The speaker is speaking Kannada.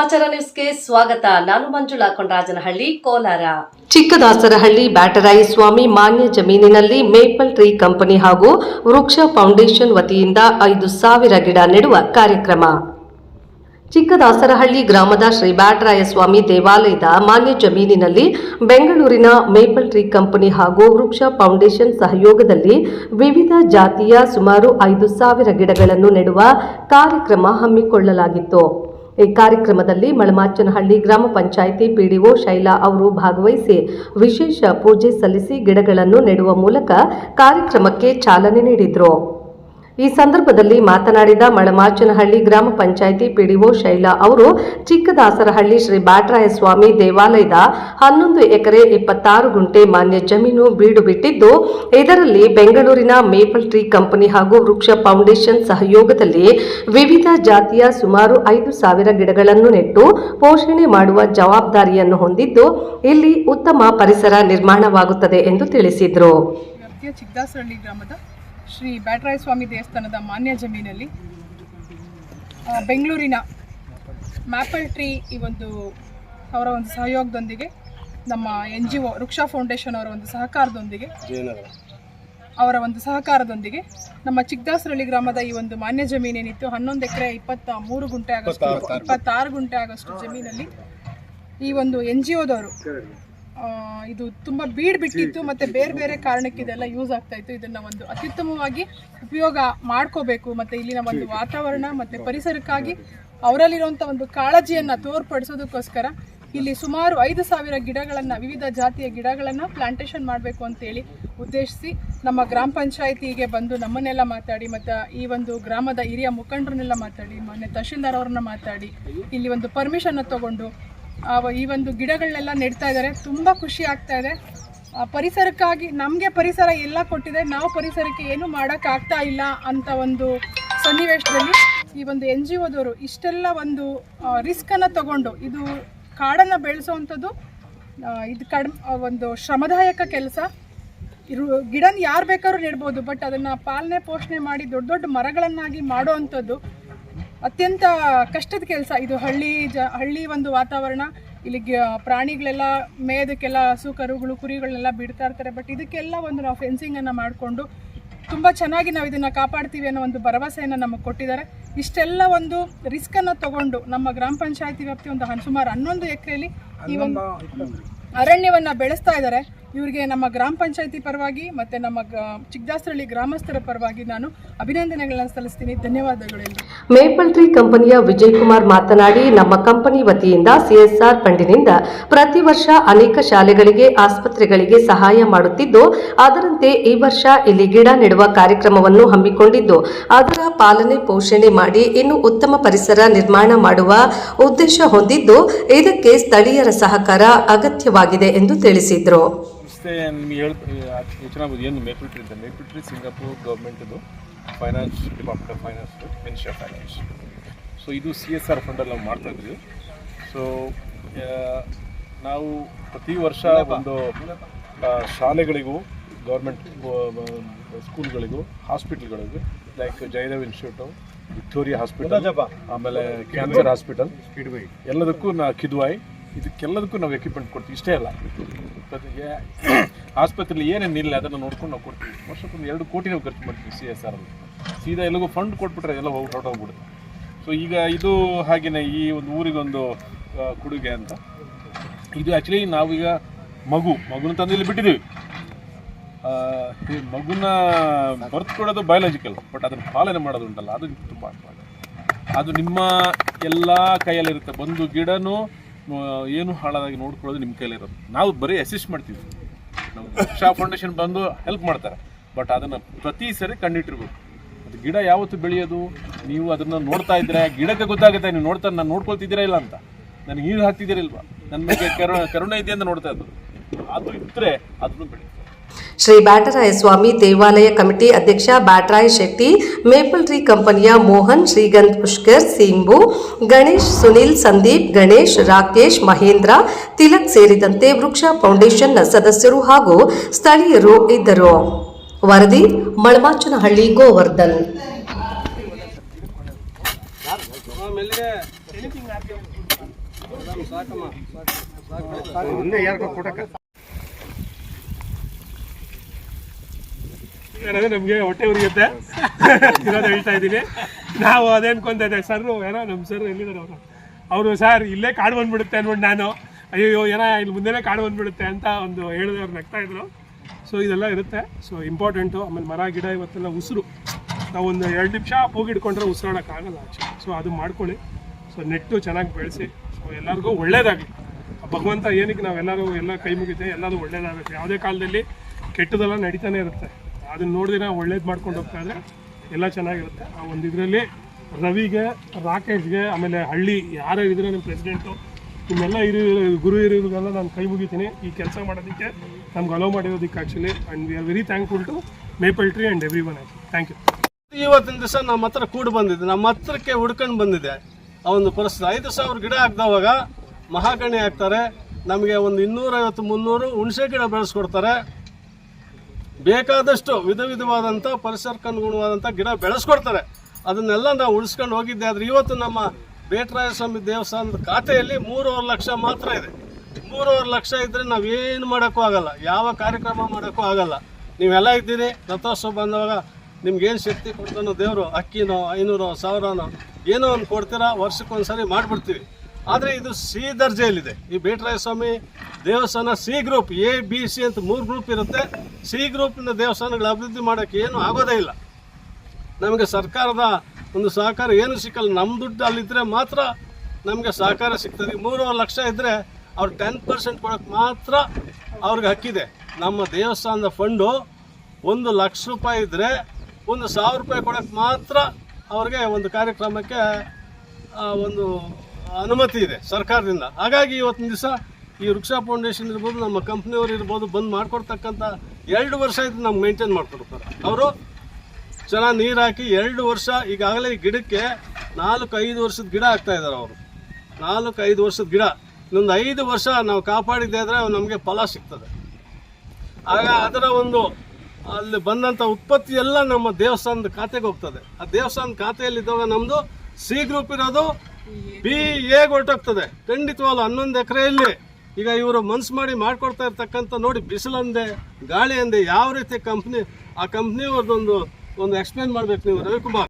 ಸಮಾಚಾರ ನ್ಯೂಸ್ಗೆ ಸ್ವಾಗತ. ನಾನು ಮಂಜುಳಾ ಕೊಂಡರಾಜನಹಳ್ಳಿ ಕೋಲಾರ. ಚಿಕ್ಕದಾಸರಹಳ್ಳಿ ಬ್ಯಾಟರಾಯಿ ಸ್ವಾಮಿ ಮಾನ್ಯ ಜಮೀನಿನಲ್ಲಿ ಮೇಪಲ್ ಟ್ರೀ ಕಂಪನಿ ಹಾಗೂ ವೃಕ್ಷ ಫೌಂಡೇಶನ್ ವತಿಯಿಂದ ಐದು ಸಾವಿರ ಗಿಡ ನೆಡುವ ಕಾರ್ಯಕ್ರಮ. ಚಿಕ್ಕದಾಸರಹಳ್ಳಿ ಗ್ರಾಮದ ಶ್ರೀ ಬ್ಯಾಟರಾಯಸ್ವಾಮಿ ದೇವಾಲಯದ ಮಾನ್ಯ ಜಮೀನಿನಲ್ಲಿ ಬೆಂಗಳೂರಿನ ಮೇಪಲ್ ಟ್ರೀ ಕಂಪನಿ ಹಾಗೂ ವೃಕ್ಷ ಫೌಂಡೇಶನ್ ಸಹಯೋಗದಲ್ಲಿ ವಿವಿಧ ಜಾತಿಯ ಸುಮಾರು ಐದು ಸಾವಿರ ಗಿಡಗಳನ್ನು ನೆಡುವ ಕಾರ್ಯಕ್ರಮ ಹಮ್ಮಿಕೊಳ್ಳಲಾಗಿತ್ತು. ಈ ಕಾರ್ಯಕ್ರಮದಲ್ಲಿ ಮಳಮಾಚನಹಳ್ಳಿ ಗ್ರಾಮ ಪಂಚಾಯಿತಿ ಪಿಡಿಒ ಶೈಲಾ ಅವರು ಭಾಗವಹಿಸಿ ವಿಶೇಷ ಪೂಜೆ ಸಲ್ಲಿಸಿ ಗಿಡಗಳನ್ನು ನೆಡುವ ಮೂಲಕ ಕಾರ್ಯಕ್ರಮಕ್ಕೆ ಚಾಲನೆ ನೀಡಿದರು. ಈ ಸಂದರ್ಭದಲ್ಲಿ ಮಾತನಾಡಿದ ಮಳಮಾಚನಹಳ್ಳಿ ಗ್ರಾಮ ಪಂಚಾಯಿತಿ ಪಿಡಿಒ ಶೈಲಾ ಅವರು, ಚಿಕ್ಕದಾಸರಹಳ್ಳಿ ಶ್ರೀ ಸ್ವಾಮಿ ದೇವಾಲಯದ ಹನ್ನೊಂದು ಎಕರೆ ಇಪ್ಪತ್ತಾರು ಗುಂಟೆ ಮಾನ್ಯ ಜಮೀನು ಬೀಡು ಬಿಟ್ಟಿದ್ದು, ಇದರಲ್ಲಿ ಬೆಂಗಳೂರಿನ ಮೇಪಲ್ ಟ್ರೀ ಕಂಪನಿ ಹಾಗೂ ವೃಕ್ಷ ಫೌಂಡೇಶನ್ ಸಹಯೋಗದಲ್ಲಿ ವಿವಿಧ ಜಾತಿಯ ಸುಮಾರು ಐದು ಸಾವಿರ ಗಿಡಗಳನ್ನು ನೆಟ್ಟು ಪೋಷಣೆ ಮಾಡುವ ಜವಾಬ್ದಾರಿಯನ್ನು ಹೊಂದಿದ್ದು, ಇಲ್ಲಿ ಉತ್ತಮ ಪರಿಸರ ನಿರ್ಮಾಣವಾಗುತ್ತದೆ ಎಂದು ತಿಳಿಸಿದರು. ಚಿಕ್ಕದಾಸರಹಳ್ಳಿ ಗ್ರಾಮದ ಶ್ರೀ ಬ್ಯಾಟರಾಯ ಸ್ವಾಮಿ ದೇವಸ್ಥಾನದ ಮಾನ್ಯ ಜಮೀನಲ್ಲಿ ಬೆಂಗಳೂರಿನ ಮ್ಯಾಪಲ್ ಟ್ರೀ ಈ ಒಂದು ಅವರ ಒಂದು ಸಹಯೋಗದೊಂದಿಗೆ ನಮ್ಮ ಎನ್ ಜಿ ಒ ವೃಕ್ಷ ಫೌಂಡೇಶನ್ ಅವರ ಒಂದು ಸಹಕಾರದೊಂದಿಗೆ ಅವರ ಒಂದು ಸಹಕಾರದೊಂದಿಗೆ ನಮ್ಮ ಚಿಕ್ಕದಾಸರಳ್ಳಿ ಗ್ರಾಮದ ಈ ಒಂದು ಮಾನ್ಯ ಜಮೀನೇನಿತ್ತು ಹನ್ನೊಂದು ಎಕರೆ ಇಪ್ಪತ್ತ ಮೂರು ಗುಂಟೆ ಆಗಷ್ಟು ಇಪ್ಪತ್ತಾರು ಗುಂಟೆ ಆಗಷ್ಟು ಜಮೀನಲ್ಲಿ ಈ ಒಂದು ಎನ್ ಜಿ ಒದವರು ಇದು ತುಂಬ ಬೀಡ್ ಬಿಟ್ಟಿತ್ತು ಮತ್ತು ಬೇರೆ ಬೇರೆ ಕಾರಣಕ್ಕೆ ಇದೆಲ್ಲ ಯೂಸ್ ಆಗ್ತಾ ಇತ್ತು. ಇದನ್ನ ಒಂದು ಅತ್ಯುತ್ತಮವಾಗಿ ಉಪಯೋಗ ಮಾಡ್ಕೋಬೇಕು. ಮತ್ತು ಇಲ್ಲಿನ ಒಂದು ವಾತಾವರಣ ಮತ್ತು ಪರಿಸರಕ್ಕಾಗಿ ಅವರಲ್ಲಿರುವಂಥ ಒಂದು ಕಾಳಜಿಯನ್ನು ತೋರ್ಪಡಿಸೋದಕ್ಕೋಸ್ಕರ ಇಲ್ಲಿ ಸುಮಾರು ಐದು ಸಾವಿರ ಗಿಡಗಳನ್ನು ವಿವಿಧ ಜಾತಿಯ ಗಿಡಗಳನ್ನು ಪ್ಲಾಂಟೇಷನ್ ಮಾಡಬೇಕು ಅಂತೇಳಿ ಉದ್ದೇಶಿಸಿ ನಮ್ಮ ಗ್ರಾಮ ಪಂಚಾಯಿತಿಗೆ ಬಂದು ನಮ್ಮನ್ನೆಲ್ಲ ಮಾತಾಡಿ ಮತ್ತು ಈ ಒಂದು ಗ್ರಾಮದ ಹಿರಿಯ ಮುಖಂಡರನ್ನೆಲ್ಲ ಮಾತಾಡಿ ಮೊನ್ನೆ ತಹಶೀಲ್ದಾರ್ ಅವ್ರನ್ನ ಮಾತಾಡಿ ಇಲ್ಲಿ ಒಂದು ಪರ್ಮಿಷನ್ನ ತಗೊಂಡು ಈ ಒಂದು ಗಿಡಗಳನ್ನೆಲ್ಲ ನೆಡ್ತಾ ಇದ್ದಾರೆ. ತುಂಬ ಖುಷಿ ಆಗ್ತಾ ಇದೆ. ಪರಿಸರಕ್ಕಾಗಿ ನಮಗೆ ಪರಿಸರ ಎಲ್ಲ ಕೊಟ್ಟಿದೆ. ನಾವು ಪರಿಸರಕ್ಕೆ ಏನು ಮಾಡೋಕ್ಕಾಗ್ತಾ ಇಲ್ಲ ಅಂತ ಒಂದು ಸನ್ನಿವೇಶದಲ್ಲಿ ಈ ಒಂದು ಎನ್ ಜಿ ಒದವರು ಇಷ್ಟೆಲ್ಲ ಒಂದು ರಿಸ್ಕನ್ನು ತಗೊಂಡು ಇದು ಕಾಡನ್ನು ಬೆಳೆಸೋವಂಥದ್ದು ಇದು ಕಡಿಮೆ ಒಂದು ಶ್ರಮದಾಯಕ ಕೆಲಸ. ಇರು, ಗಿಡನ ಯಾರು ಬೇಕಾದ್ರೂ ನೆಡ್ಬೋದು, ಬಟ್ ಅದನ್ನು ಪಾಲನೆ ಪೋಷಣೆ ಮಾಡಿ ದೊಡ್ಡ ದೊಡ್ಡ ಮರಗಳನ್ನಾಗಿ ಮಾಡೋ ಅಂಥದ್ದು ಅತ್ಯಂತ ಕಷ್ಟದ ಕೆಲಸ ಇದು ಹಳ್ಳಿ ಜ ಹಳ್ಳಿ ಒಂದು ವಾತಾವರಣ. ಇಲ್ಲಿ ಗ- ಪ್ರಾಣಿಗಳೆಲ್ಲ ಮೇಯೋದಕ್ಕೆಲ್ಲ ಹಸು ಕರುಗಳು ಕುರಿಗಳನ್ನೆಲ್ಲ ಬಿಡ್ತಾ ಇರ್ತಾರೆ. ಬಟ್ ಇದಕ್ಕೆಲ್ಲ ಒಂದು ನಾವು ಫೆನ್ಸಿಂಗನ್ನು ಮಾಡಿಕೊಂಡು ತುಂಬ ಚೆನ್ನಾಗಿ ನಾವು ಇದನ್ನು ಕಾಪಾಡ್ತೀವಿ ಅನ್ನೋ ಒಂದು ಭರವಸೆಯನ್ನು ನಮಗೆ ಕೊಟ್ಟಿದ್ದಾರೆ. ಇಷ್ಟೆಲ್ಲ ಒಂದು ರಿಸ್ಕನ್ನು ತಗೊಂಡು ನಮ್ಮ ಗ್ರಾಮ ಪಂಚಾಯತಿ ವ್ಯಾಪ್ತಿ ಒಂದು ಸುಮಾರು ಹನ್ನೊಂದು ಎಕರೆಯಲ್ಲಿ ಈ ಒಂದು ಅರಣ್ಯವನ್ನು ಬೆಳೆಸ್ತಾ ಇದ್ದಾರೆ. ಇವರಿಗೆ ನಮ್ಮ ಗ್ರಾಮ ಪಂಚಾಯತಿ ಪರವಾಗಿ ಮತ್ತು ನಮ್ಮ ಚಿಕ್ಕದಾಸರಳ್ಳಿ ಗ್ರಾಮಸ್ಥರ ಪರವಾಗಿ ನಾನು ಅಭಿನಂದನೆಗಳನ್ನು ಸಲ್ಲಿಸ್ತೀನಿ. ಧನ್ಯವಾದಗಳು ಮೇಪಲ್ ಟ್ರೀ ಕಂಪನಿಯ ವಿಜಯ್ ಕುಮಾರ್ ಮಾತನಾಡಿ, ನಮ್ಮ ಕಂಪನಿ ವತಿಯಿಂದ ಸಿಎಸ್ಆರ್ ಫಂಡಿನಿಂದ ಪ್ರತಿ ವರ್ಷ ಅನೇಕ ಶಾಲೆಗಳಿಗೆ, ಆಸ್ಪತ್ರೆಗಳಿಗೆ ಸಹಾಯ ಮಾಡುತ್ತಿದ್ದು, ಅದರಂತೆ ಈ ವರ್ಷ ಇಲ್ಲಿ ಗಿಡ ನೆಡುವ ಕಾರ್ಯಕ್ರಮವನ್ನು ಹಮ್ಮಿಕೊಂಡಿದ್ದು, ಅದರ ಪಾಲನೆ ಪೋಷಣೆ ಮಾಡಿ ಇನ್ನು ಉತ್ತಮ ಪರಿಸರ ನಿರ್ಮಾಣ ಮಾಡುವ ಉದ್ದೇಶ ಹೊಂದಿದ್ದು, ಇದಕ್ಕೆ ಸ್ಥಳೀಯರ ಸಹಕಾರ ಅಗತ್ಯವಾಗಿದೆ ಎಂದು ತಿಳಿಸಿದರು. ಸಂಸ್ಥೆ ನಿಮಗೆ ಹೇಳ್ ಚೆನ್ನಾಗಿ ಏನು ಮೇಪಲ್ ಟ್ರೀ ಅಂತ ಮೇಪಲ್ ಟ್ರೀ ಸಿಂಗಾಪುರ್ ಗೌರ್ಮೆಂಟ್ದು finance department of finance ministry of finance so ಇದು ಸಿ ಎಸ್ ಆರ್ ಫಂಡಲ್ಲಿ ನಾವು ಮಾಡ್ತಾ ಇದ್ವಿ. ಸೊ ನಾವು ಪ್ರತಿ ವರ್ಷ ಒಂದು ಶಾಲೆಗಳಿಗೂ ಗೌರ್ಮೆಂಟ್ ಸ್ಕೂಲ್ಗಳಿಗೂ ಹಾಸ್ಪಿಟ್ಲ್ಗಳಿಗೂ like Jayadev institute Victoria hospital ಆಮೇಲೆ ಕ್ಯಾನ್ಸರ್ ಹಾಸ್ಪಿಟಲ್ ಎಲ್ಲದಕ್ಕೂ ನಾ ಕಿದ್ವಾಯ್. ಇದಕ್ಕೆಲ್ಲದಕ್ಕೂ ನಾವು ಎಕ್ವಿಪ್ಮೆಂಟ್ ಕೊಡ್ತೀವಿ. ಇಷ್ಟೇ ಅಲ್ಲ. ಆಸ್ಪತ್ರೆಯಲ್ಲಿ ಏನೇನಿಲ್ಲ ಅದನ್ನು ನೋಡ್ಕೊಂಡು ನಾವು ಕೊಡ್ತೀವಿ. ವರ್ಷಕ್ಕೊಂದು ಎರಡು ಕೋಟಿ ನಾವು ಖರ್ಚು ಮಾಡ್ತೀವಿ ಸಿ ಎಸ್ ಆರ್ ಅಲ್ಲಿ. ಸೀದಾ ಎಲ್ಲಿಗೂ ಫಂಡ್ ಕೊಟ್ಬಿಟ್ರೆ ಎಲ್ಲ ಹೋಗಿ ಹೊರಟೋಗ್ಬಿಡುತ್ತೆ. ಸೊ ಈಗ ಇದು ಹಾಗೆಯೇ ಈ ಒಂದು ಊರಿಗೊಂದು ಕೊಡುಗೆ ಅಂತ. ಇದು ಆ್ಯಕ್ಚುಲಿ ನಾವೀಗ ಮಗು, ಮಗುನ ತಂದು ಇಲ್ಲಿ ಬಿಟ್ಟಿದ್ದೀವಿ ಈ ಮಗುನ ಕೊಡೋದು ಬಯಾಲಜಿಕಲ್ ಬಟ್ ಅದನ್ನು ಪಾಲನೆ ಮಾಡೋದು ಉಂಟಲ್ಲ, ಅದು ತುಂಬ ಅದು ನಿಮ್ಮ ಎಲ್ಲ ಕೈಯಲ್ಲಿರುತ್ತೆ. ಒಂದು ಗಿಡನೂ ಏನು ಹಾಳಾದಾಗಿ ನೋಡ್ಕೊಳ್ಳೋದು ನಿಮ್ಮ ಕೈಲಿರೋದು ನಾವು ಬರೀ ಅಸಿಸ್ಟ್ ಮಾಡ್ತೀವಿ. ನಮ್ಮ ರಕ್ಷಾ ಫೌಂಡೇಶನ್ ಬಂದು ಹೆಲ್ಪ್ ಮಾಡ್ತಾರೆ. ಬಟ್ ಅದನ್ನು ಪ್ರತಿ ಸರಿ ಕಂಡಿಟ್ಟಿರ್ಬೇಕು ಅದು ಗಿಡ ಯಾವತ್ತು ಬೆಳೆಯೋದು? ನೀವು ಅದನ್ನು ನೋಡ್ತಾ ಇದ್ರೆ, ಗಿಡಕ್ಕೆ ಗೊತ್ತಾಗುತ್ತೆ ನೀವು ನೋಡ್ತಾ, ನಾನು ನೋಡ್ಕೊಳ್ತಿದ್ದೀರಾ ಇಲ್ಲ ಅಂತ. ನನಗೆ ನೀರು ಹಾಕ್ತಿದ್ದೀರಾ ಇಲ್ವಾ? ನನ್ನ ಬಗ್ಗೆ ಕರು ಕರುಣೆ ಇದೆ ನೋಡ್ತಾ ಇದ್ದು. ಅದು ಇದ್ದರೆ ಅದನ್ನು ಬೆಳೆಯುತ್ತೆ. ಶ್ರೀ ಬ್ಯಾಟರಾಯ ಸ್ವಾಮಿ ದೇವಾಲಯ ಕಮಿಟಿ ಅಧ್ಯಕ್ಷ ಬ್ಯಾಟರಾಯ ಶೆಟ್ಟಿ ಮೇಪಲ್ ಟ್ರೀ ಕಂಪನಿಯ ಮೋಹನ್ ಶ್ರೀಗಂಧ್ ಪುಷ್ಕರ್ ಸಿಂಬು ಗಣೇಶ್ ಸುನಿಲ್ ಸಂದೀಪ್ ಗಣೇಶ್ ರಾಕೇಶ್ ಮಹೇಂದ್ರ ತಿಲಕ್ ಸೇರಿದಂತೆ ವೃಕ್ಷ ಫೌಂಡೇಶನ್ನ ಸದಸ್ಯರು ಹಾಗೂ ಸ್ಥಳೀಯರು ಇದ್ದರು. ವರದಿ ಮಳಮಾಚನಹಳ್ಳಿ ಗೋವರ್ಧನ್. ಏನಂದ್ರೆ ನಮಗೆ ಹೊಟ್ಟೆ ಉರಿಯುತ್ತೆ. ಇರೋದು ಹೇಳ್ತಾ ಇದ್ದೀನಿ. ನಾವು ಅದೇನ್ಕೊಂತ ಸರ್, ಏನೋ ನಮ್ಮ ಸರ್ ಎಲ್ಲಿದ್ದಾರೆ ಅವರು? ಅವರು, ಸರ್, ಇಲ್ಲೇ ಕಾಡು ಬಂದ್ಬಿಡುತ್ತೆ ಅಂದ್ಬಿಟ್ಟು ನಾನು. ಅಯ್ಯೋ ಏನೋ ಇಲ್ಲಿ ಮುಂದೆನೇ ಕಾಡು ಬಂದ್ಬಿಡುತ್ತೆ ಅಂತ ಒಂದು ಹೇಳಿದ್ರೆ ಅವ್ರು ನಗ್ತಾ ಇದ್ರು. ಸೊ ಇದೆಲ್ಲ ಇರುತ್ತೆ. ಸೊ ಇಂಪಾರ್ಟೆಂಟು ಆಮೇಲೆ ಮರ, ಗಿಡ ಇವತ್ತೆಲ್ಲ ಉಸಿರು. ನಾವು ಒಂದು ಎರಡು ನಿಮಿಷ ಹೋಗಿಡ್ಕೊಂಡ್ರೆ ಉಸಿರಾಡೋಕ್ಕಾಗಲ್ಲ ಆ್ಯಕ್ಚುಲಿ ಸೊ ಅದು ಮಾಡ್ಕೊಳ್ಳಿ. ಸೊ ನೆಟ್ಟು ಚೆನ್ನಾಗಿ ಬೆಳೆಸಿ. ಸೊ ಎಲ್ಲರಿಗೂ ಒಳ್ಳೇದಾಗಲಿ. ಭಗವಂತ ಏನಕ್ಕೆ ನಾವೆಲ್ಲರೂ ಎಲ್ಲ ಕೈ ಮುಗಿದೆ ಎಲ್ಲರೂ ಒಳ್ಳೇದಾಗುತ್ತೆ. ಯಾವುದೇ ಕಾಲದಲ್ಲಿ ಕೆಟ್ಟದೆಲ್ಲ ನಡೀತಾನೆ ಇರುತ್ತೆ. ಅದನ್ನ ನೋಡಿದ್ರೆ ಒಳ್ಳೇದು ಮಾಡ್ಕೊಂಡು ಹೋಗ್ತಾ ಇದ್ರೆ ಎಲ್ಲ ಚೆನ್ನಾಗಿರುತ್ತೆ. ಆ ಒಂದು ಇದರಲ್ಲಿ ರವಿಗೆ, ರಾಕೇಶ್ಗೆ, ಆಮೇಲೆ ಹಳ್ಳಿ ಯಾರು ಇದ್ರೆ ನಿಮ್ಮ ಪ್ರೆಸಿಡೆಂಟು ನಿಮ್ಮೆಲ್ಲ ಹಿರಿಯ ಗುರು ಹಿರಿಯರಿಗೆಲ್ಲ ನಾನು ಕೈ ಮುಗಿತೀನಿ. ಈ ಕೆಲಸ ಮಾಡೋದಕ್ಕೆ ನಮ್ಗೆ allow ಮಾಡಿರೋದಕ್ಕೆ actually and we are very thankful to Maple Tree and everyone thank you ಇವತ್ತಿನ ದಿವಸ ನಮ್ಮ ಹತ್ರ ಕೂಡು ಬಂದಿದೆ. ನಮ್ಮ ಹತ್ರಕ್ಕೆ ಹುಡ್ಕೊಂಡು ಬಂದಿದೆ. ಆ ಒಂದು ಪರಿಸ್ಥಿತಿ ಐದು ಸಾವಿರ ಗಿಡ ಹಾಕ್ದವಾಗ ಮಹಾಗಣಿ ಹಾಕ್ತಾರೆ. ನಮಗೆ ಒಂದು ಇನ್ನೂರೈವತ್ತು, ಮುನ್ನೂರು ಹುಣಸೆ ಗಿಡ ಬೆಳೆಸ್ಕೊಡ್ತಾರೆ. ಬೇಕಾದಷ್ಟು ವಿಧ ವಿಧವಾದಂಥ ಪರಿಸರಕ್ಕೆ ಅನುಗುಣವಾದಂಥ ಗಿಡ ಬೆಳೆಸ್ಕೊಡ್ತಾರೆ. ಅದನ್ನೆಲ್ಲ ನಾವು ಉಳಿಸ್ಕೊಂಡು ಹೋಗಿದ್ದೆ. ಆದರೆ ಇವತ್ತು ನಮ್ಮ ಬೇಟರಾಯ ಸ್ವಾಮಿ ದೇವಸ್ಥಾನದ ಖಾತೆಯಲ್ಲಿ ಮೂರುವರೆ ಲಕ್ಷ ಮಾತ್ರ ಇದೆ. ಮೂರುವರೆ ಲಕ್ಷ ಇದ್ದರೆ ನಾವು ಏನು ಮಾಡೋಕ್ಕೂ ಆಗಲ್ಲ. ಯಾವ ಕಾರ್ಯಕ್ರಮ ಮಾಡೋಕ್ಕೂ ಆಗಲ್ಲ. ನೀವೆಲ್ಲ ಇದ್ದೀರಿ, ರಥೋತ್ಸವ ಬಂದವಾಗ ನಿಮ್ಗೇನು ಶಕ್ತಿ ಕೊಡ್ತಾನೋ ದೇವರು, ಅಕ್ಕಿನೋ, ಐನೂರೋ, ಸಾವಿರನೋ ಏನೋ ಒಂದು ಕೊಡ್ತೀರಾ, ವರ್ಷಕ್ಕೊಂದ್ಸರಿ ಮಾಡಿಬಿಡ್ತೀವಿ. ಆದರೆ ಇದು ಸಿ ದರ್ಜೆಯಲ್ಲಿದೆ. ಈ ಬೇಟರಾಯ ಸ್ವಾಮಿ ದೇವಸ್ಥಾನ C group, A, B, C ಅಂತ ಮೂರು ಗ್ರೂಪ್ ಇರುತ್ತೆ. ಸಿ ಗ್ರೂಪಿನ ದೇವಸ್ಥಾನಗಳ ಅಭಿವೃದ್ಧಿ ಮಾಡೋಕ್ಕೆ ಏನು ಆಗೋದೇ ಇಲ್ಲ. ನಮಗೆ ಸರ್ಕಾರದ ಒಂದು ಸಹಕಾರ ಏನು ಸಿಕ್ಕಲ್ಲ. ನಮ್ಮ ದುಡ್ಡು ಅಲ್ಲಿದ್ದರೆ ಮಾತ್ರ ನಮಗೆ ಸಹಕಾರ ಸಿಗ್ತದೆ. ಮೂರು ಲಕ್ಷ ಇದ್ದರೆ ಅವ್ರು ಟೆನ್ ಪರ್ಸೆಂಟ್ ಕೊಡೋಕ್ಕೆ ಮಾತ್ರ ಅವ್ರಿಗೆ ಹಕ್ಕಿದೆ. ನಮ್ಮ ದೇವಸ್ಥಾನದ ಫಂಡು ಒಂದು ಲಕ್ಷ ರೂಪಾಯಿ ಇದ್ದರೆ ಒಂದು ಸಾವಿರ ರೂಪಾಯಿ ಕೊಡೋಕ್ಕೆ ಮಾತ್ರ ಅವ್ರಿಗೆ ಒಂದು ಕಾರ್ಯಕ್ರಮಕ್ಕೆ ಒಂದು ಅನುಮತಿ ಇದೆ ಸರ್ಕಾರದಿಂದ. ಹಾಗಾಗಿ ಇವತ್ತಿನ ದಿವಸ ಈ ವೃಕ್ಷ ಫೌಂಡೇಶನ್ ಇರ್ಬೋದು, ನಮ್ಮ ಕಂಪ್ನಿಯವರು ಇರ್ಬೋದು, ಬಂದು ಮಾಡ್ಕೊಡ್ತಕ್ಕಂಥ ಎರಡು ವರ್ಷ ಇದು ನಮ್ಗೆ ಮೇಂಟೈನ್ ಮಾಡ್ಕೊಡ್ತಾರೆ. ಅವರು ಚೆನ್ನಾಗಿ ನೀರು ಹಾಕಿ ಎರಡು ವರ್ಷ ಈಗಾಗಲೇ ಈ ಗಿಡಕ್ಕೆ ನಾಲ್ಕು ಐದು ವರ್ಷದ ಗಿಡ ಹಾಕ್ತಾ ಇದ್ದಾರೆ ಅವರು. ನಾಲ್ಕು ಐದು ವರ್ಷದ ಗಿಡ. ಇನ್ನೊಂದು ಐದು ವರ್ಷ ನಾವು ಕಾಪಾಡಿದ್ದೆ ಆದರೆ ನಮಗೆ ಫಲ ಸಿಗ್ತದೆ. ಆಗ ಅದರ ಒಂದು ಅಲ್ಲಿ ಬಂದಂಥ ಉತ್ಪತ್ತಿ ಎಲ್ಲ ನಮ್ಮ ದೇವಸ್ಥಾನದ ಖಾತೆಗೆ ಹೋಗ್ತದೆ. ಆ ದೇವಸ್ಥಾನದ ಖಾತೆಯಲ್ಲಿದ್ದಾಗ ನಮ್ಮದು ಸಿ ಗ್ರೂಪ್ ಇರೋದು ಬಿ ಹೇಗೆ ಹೊರಟೋಗ್ತದೆ ಖಂಡಿತವಾಗ್ಲು ಹನ್ನೊಂದು ಎಕರೆಯಲ್ಲಿ ಈಗ ಇವರು ಮನ್ಸು ಮಾಡಿ ಮಾಡ್ಕೊಡ್ತಾ ಇರ್ತಕ್ಕಂಥ ನೋಡಿ ಬಿಸಿಲಂದೆ ಗಾಳಿ ಅಂದೆ ಯಾವ ರೀತಿ ಕಂಪ್ನಿ ಆ ಕಂಪ್ನಿಯವ್ರದ್ದೊಂದು ಒಂದು ಎಕ್ಸ್ಪ್ಲೇನ್ ಮಾಡ್ಬೇಕು ನೀವು, ರವಿಕುಮಾರ್.